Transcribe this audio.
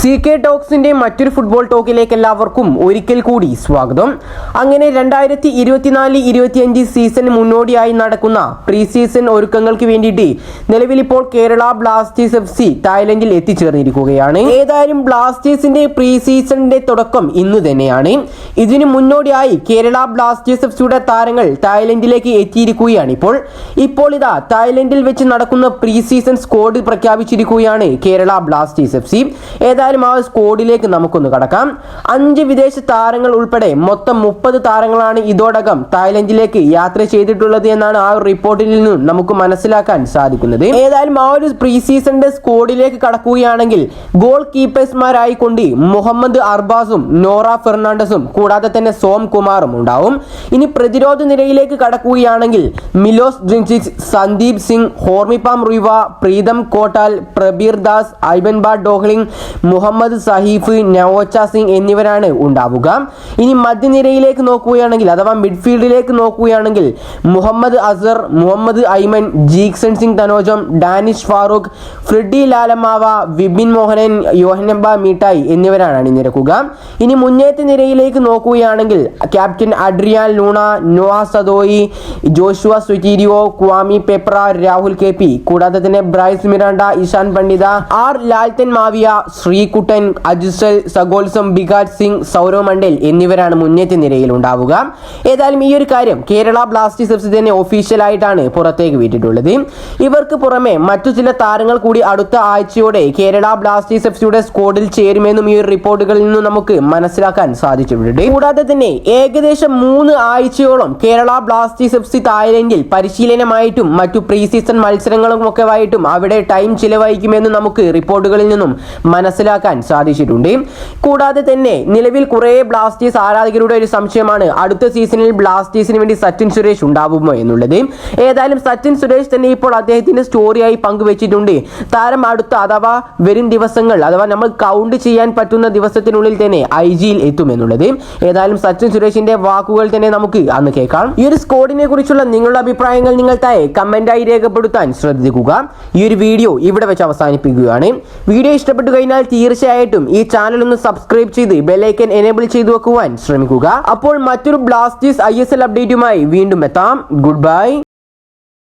C K ടോക്സിന്റെ മറ്റൊരു football ടോക്കിലേക്ക് എല്ലാവർക്കും ഒരിക്കൽ കൂടി സ്വാഗതം. അങ്ങനെ രണ്ടായിരത്തി ഇരുപത്തിനാല് ഇരുപത്തിയഞ്ച് സീസണിന് മുന്നോടിയായി നടക്കുന്ന പ്രീ സീസൺ ഒരുക്കങ്ങൾക്ക് വേണ്ടിയിട്ട് നിലവിലിപ്പോൾ കേരള ബ്ലാസ്റ്റേഴ്സ് എഫ് സി തായ്ലൻഡിൽ എത്തിച്ചേർന്നിരിക്കുകയാണ്. ഏതായാലും ബ്ലാസ്റ്റേഴ്സിന്റെ പ്രീ സീസണിന്റെ തുടക്കം ഇന്ന് തന്നെയാണ്. ഇതിനു മുന്നോടിയായി കേരള ബ്ലാസ്റ്റേഴ്സ് എഫ് സിയുടെ താരങ്ങൾ തായ്ലൻഡിലേക്ക് എത്തിയിരിക്കുകയാണ് ഇപ്പോൾ. ഇപ്പോൾ ഇതാ തായ്ലൻഡിൽ വെച്ച് നടക്കുന്ന പ്രീ സീസൺ സ്ക്വാഡ് പ്രഖ്യാപിച്ചിരിക്കുകയാണ് കേരള ബ്ലാസ്റ്റേഴ്സ് എഫ് സി. ഏതായാലും ആ സ്കോഡിലേക്ക് നമുക്കൊന്ന് കടക്കാം. അഞ്ച് വിദേശ താരങ്ങൾ ഉൾപ്പെടെ മൊത്തം മുപ്പത് താരങ്ങളാണ് ഇതോടകം തായ്ലൻഡിലേക്ക് യാത്ര ചെയ്തിട്ടുള്ളത് എന്നാണ് ആ റിപ്പോർട്ടിൽ നിന്നും നമുക്ക് മനസ്സിലാക്കാൻ സാധിക്കുന്നത്. ഏതായാലും ആ ഒരു പ്രീ സീസണിന്റെ സ്കോഡിലേക്ക് കടക്കുകയാണെങ്കിൽ ഗോൾ കീപ്പേഴ്സ്മാരായിക്കൊണ്ട് മുഹമ്മദ് അർബാസും നോറ ഫെർണാണ്ടസും കൂടാതെ തന്നെ സോം കുമാറും ഉണ്ടാവും. ഇനി പ്രതിരോധ നിരയിലേക്ക് കടക്കുകയാണെങ്കിൽ മിലോസ് ജിൻസിച്ച് സന്ദീപ് സിംഗ് ഹോർമിപാം റിവ പ്രീതം കോട്ടാൽ പ്രബീർ ദാസ് ഐബൻബാ ഡോഹ്ലിംഗ് മുഹമ്മദ് സഹീഫ് നവോച്ച സിംഗ് എന്നിവരാണ് ഉണ്ടാവുക. ഇനി മധ്യനിരയിലേക്ക് നോക്കുകയാണെങ്കിൽ അഥവാ മിഡ്ഫീൽഡിലേക്ക് നോക്കുകയാണെങ്കിൽ മുഹമ്മദ് അസർ മുഹമ്മദ് ഐമൻ ജീക്സൺ സിംഗ് തനോജം ഡാനിഷ് ഫാറൂഖ് ഫ്രിഡി ലാലമാവ വിപിൻ മോഹനൻ യോഹനബ മീട്ടായി എന്നിവരാണ് അണിനിരക്കുക. ഇനി മുന്നേറ്റ നിരയിലേക്ക് നോക്കുകയാണെങ്കിൽ captain Adrian Luna Noah Sadaoui Joshua Sotirio Kwame Peprah Rahul K P. കൂടാതെ തന്നെ Bryce Miranda Ishan Pandita R Lalthanmawia Sreekuttan Ajsal Sagolsem Bikash Singh Sourav Mandal എന്നിവരാണ് മുന്നേറ്റ നിരയിൽ ഉണ്ടാവുക ഏതായാലും ഈ ഒരു കാര്യം കേരള ബ്ലാസ്റ്റേഴ്സ് തന്നെ ഒഫീഷ്യലായിട്ടാണ് പുറത്തേക്ക് വിട്ടിട്ടുള്ളത്. ഇവർക്ക് പുറമെ മറ്റു ചില താരങ്ങൾ കൂടി അടുത്ത ആഴ്ചയോടെ കേരള ബ്ലാസ്റ്റേഴ്സ് എഫ് സിയുടെ സ്ക്വാഡിൽ ചേരുമെന്നും ഈ റിപ്പോർട്ടുകളിൽ നിന്നും നമുക്ക് മനസ്സിലാക്കാൻ സാധിച്ചിട്ടുണ്ട്. കൂടാതെ തന്നെ ഏകദേശം മൂന്ന് ആഴ്ചയോളം കേരള ബ്ലാസ്റ്റേഴ്സ് എഫ് സി തായ്ലൻഡിൽ പരിശീലനമായിട്ടും മറ്റു പ്രീ സീസൺ മത്സരങ്ങളും ഒക്കെ ആയിട്ടും അവിടെ ടൈം ചിലവഴിക്കുമെന്ന് നമുക്ക് റിപ്പോർട്ടുകളിൽ നിന്നും മനസ്സിലാക്കാൻ സാധിച്ചിട്ടുണ്ട്. കൂടാതെ തന്നെ നിലവിൽ കുറേ ബ്ലാസ്റ്റേഴ്സ് ആരാധകരുടെ ഒരു സംശയമാണ് അടുത്ത സീസണിൽ ബ്ലാസ്റ്റേഴ്സിന് വേണ്ടി സച്ചിൻ സുരേഷ് ഉണ്ടാവുമോ എന്നുള്ളത്. ഏതായാലും സച്ചിൻ സുരേഷ് തന്നെ ഇപ്പോൾ അദ്ദേഹത്തിന്റെ സ്റ്റോറിയായി പങ്കുവച്ചിട്ടുണ്ട്. താരം അടുത്ത അഥവാ വരും ദിവസങ്ങൾ അഥവാ നമ്മൾ കൗണ്ട് ചെയ്യാൻ പറ്റുന്ന ദിവസത്തിനുള്ളിൽ തന്നെ ഐ ജിയിൽ എത്തുമെന്നുള്ളത് ഏതായാലും സച്ചിൻ സുരേഷിന്റെ വാക്കുകൾ തന്നെ നമുക്ക് അന്ന് കേൾക്കാം. ഈ ഒരു സ്കോഡിനെ കുറിച്ചുള്ള നിങ്ങളുടെ അഭിപ്രായങ്ങൾ നിങ്ങൾ താഴെ കമന്റായി രേഖപ്പെടുത്താൻ ശ്രദ്ധിക്കുക. ഈ ഒരു വീഡിയോ ഇവിടെ വെച്ച് അവസാനിപ്പിക്കുകയാണ്. വീഡിയോ ഇഷ്ടപ്പെട്ടു കഴിഞ്ഞാൽ തീർച്ചയായിട്ടും ഈ ചാനൽ ഒന്ന് സബ്സ്ക്രൈബ് ചെയ്ത് ബെലൈക്കൻ എനേബിൾ ചെയ്തു വെക്കുവാൻ ശ്രമിക്കുക. അപ്പോൾ മറ്റൊരു ബ്ലാസ്റ്റേഴ്സ് ഐ അപ്ഡേറ്റുമായി വീണ്ടും എത്താം. Good bye